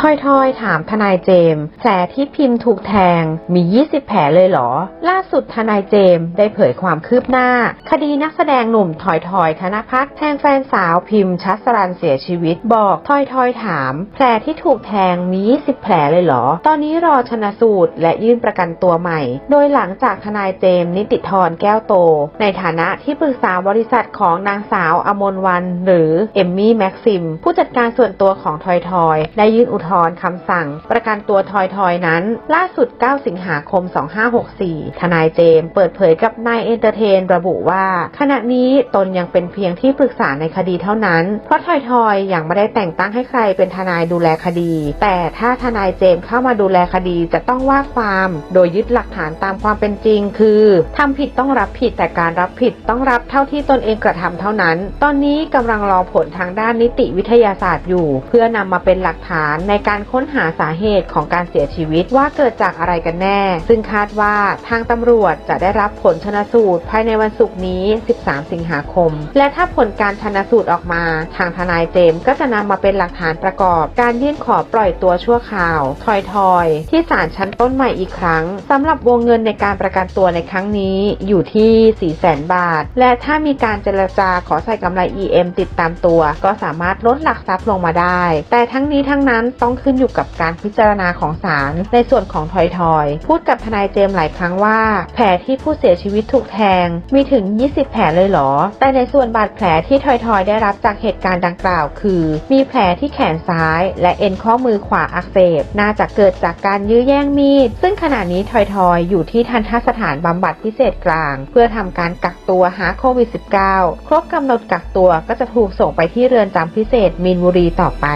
ทอยทอยถามทนายเจมส์แผลที่พิมพ์ถูกแทงมี 20 แผลเลยเหรอ ล่าสุดทนายเจมส์ได้เผยความคืบหน้า คดีนักแสดงหนุ่มทอยทอยธนพัฒน์แทงแฟนสาวพิมพ์ชัสรันเสียชีวิต บอกทอยทอยถาม แผลที่ถูกแทงมี 20 แผลเลยเหรอ ตอนนี้รอชนะสูตรและยื่นประกันตัวใหม่ โดยหลังจากทนายเจมส์นิติธรแก้วโต ในฐานะที่ปรึกษาบริษัทของนางสาวอมนวัน หรือเอมมี่แม็กซิม ผู้จัดการส่วนตัวของทอยทอยได้ยื่นอุทธรคำสั่ง ประกันตัวทอยทอยนั้น ล่าสุด 9 สิงหาคม 2564 ทนายเจมส์เปิดเผยกับนายเอนเตอร์เทน ระบุว่า ขณะนี้ตนยังเป็นเพียงที่ปรึกษาในคดีเท่านั้น เพราะทอยทอยยังไม่ได้แต่งตั้งให้ใครเป็นทนายดูแลคดี แต่ถ้าทนายเจมส์เข้ามาดูแลคดีจะต้องว่าความ โดยยึดหลักฐานตามความเป็นจริง คือทำผิดต้องรับผิดแต่การรับผิดต้องรับเท่าที่ตนเองกระทำเท่านั้น ตอนนี้กำลังรอผลทางด้านนิติวิทยาศาสตร์อยู่ เพื่อนำมาเป็นหลักฐานในการค้นหาสาเหตุของการเสียชีวิตว่าเกิดจากอะไรกันแน่ ซึ่งคาดว่าทางตำรวจจะได้รับผลชนสูตร ภายในวันศุกร์นี้ 13 สิงหาคม และถ้าผลการชนสูตรออกมา ทางทนายเจมก็จะนำมาเป็นหลักฐานประกอบ การยื่นขอปล่อยตัวชั่วคราวทอยทอยที่ศาลชั้นต้นใหม่อีกครั้งสำหรับวงเงินในการประกันตัวในครั้งนี้อยู่ที่ 4 0 0 0 0 0 บาท และถ้ามีการเจรจาขอใส่กำไร EM ติดตามตัว ก็สามารถลดหลักทรัพย์ลงมาได้ แต่ทั้งนี้ทั้งนั้นต้องขึ้นอยู่กับการพิจารณาของศาลในส่วนของทอยทอยๆพูดกับทนายเจมหลายครั้งว่า แผลที่ผู้เสียชีวิตถูกแทง มีถึง 20 แผลเลยเหรอ แต่ในส่วนบาดแผลที่ทอยทอยๆได้รับจากเหตุการณ์ดังกล่าว คือ มีแผลที่แขนซ้าย และเอ็นข้อมือขวาอักเสบ น่าจะเกิดจากการยื้อแย่งมีด ซึ่งขณะนี้ทอยทอยอยู่ที่ทันทสถานบำบัดพิเศษกลาง เพื่อทำการกักตัวหาโควิด -19 ครบกำหนดกักตัวก็จะถูกส่งไปที่เรือนจำพิเศษมีนบุรีต่อไป